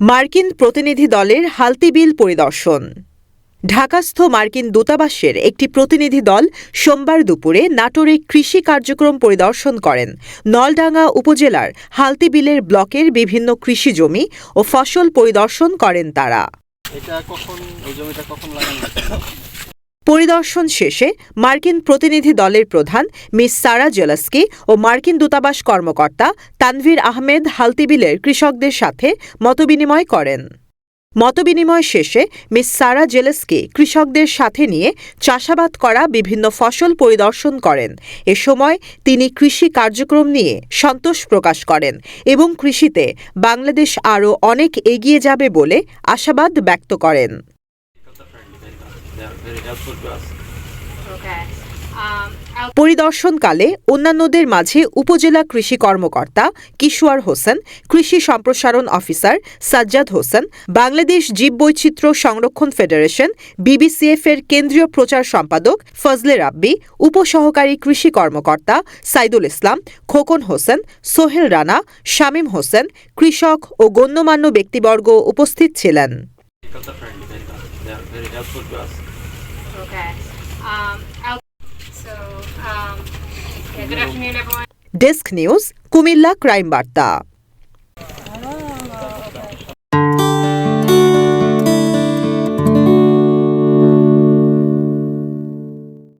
মার্কিন প্রতিনিধি দলের হালতি বিল পরিদর্শন। ঢাকাস্থ মার্কিন দূতাবাসের একটি প্রতিনিধি দল সোমবার দুপুরে নাটোরে কৃষি কার্যক্রম পরিদর্শন করেন। নলডাঙ্গা উপজেলার হালতি বিলের ব্লকের বিভিন্ন কৃষি জমি ও ফসল পরিদর্শন করেন তারা? পরিদর্শন শেষে মার্কিন প্রতিনিধি দলের প্রধান মিস সারা জেলাস্কি ও মার্কিন দূতাবাস কর্মকর্তা তানভীর আহমেদ হালতিবিলের কৃষকদের সাথে মতবিনিময় করেন। মতবিনিময় শেষে মিস সারা জেলেস্কি কৃষকদের সাথে নিয়ে চাষাবাদ করা বিভিন্ন ফসল পরিদর্শন করেন। এ সময় তিনি কৃষি কার্যক্রম নিয়ে সন্তোষ প্রকাশ করেন এবং কৃষিতে বাংলাদেশ আরও অনেক এগিয়ে যাবে বলে আশাবাদ ব্যক্ত করেন They are very helpful to us. Okay. Um, I'll পরিদর্শনকালে অন্যান্যদের মাঝে উপজেলা কৃষি কর্মকর্তা কিশোয়ার হোসেন, কৃষি সম্প্রসারণ অফিসার সাজ্জাদ হোসেন, বাংলাদেশ জীববৈচিত্র্য সংরক্ষণ ফেডারেশন বিবিসিএফ এর কেন্দ্রীয় প্রচার সম্পাদক ফজলে রাব্বি, উপসহকারী কৃষি কর্মকর্তা সাইদুল ইসলাম, খোকন হোসেন, সোহেল রানা, শামীম হোসেন, কৃষক ও গণ্যমান্য ব্যক্তিবর্গ উপস্থিত ছিলেন। Helpful to us. okay. Um, I'll, so, um, yeah, good afternoon, everyone. Desk news Comilla crime বার্তা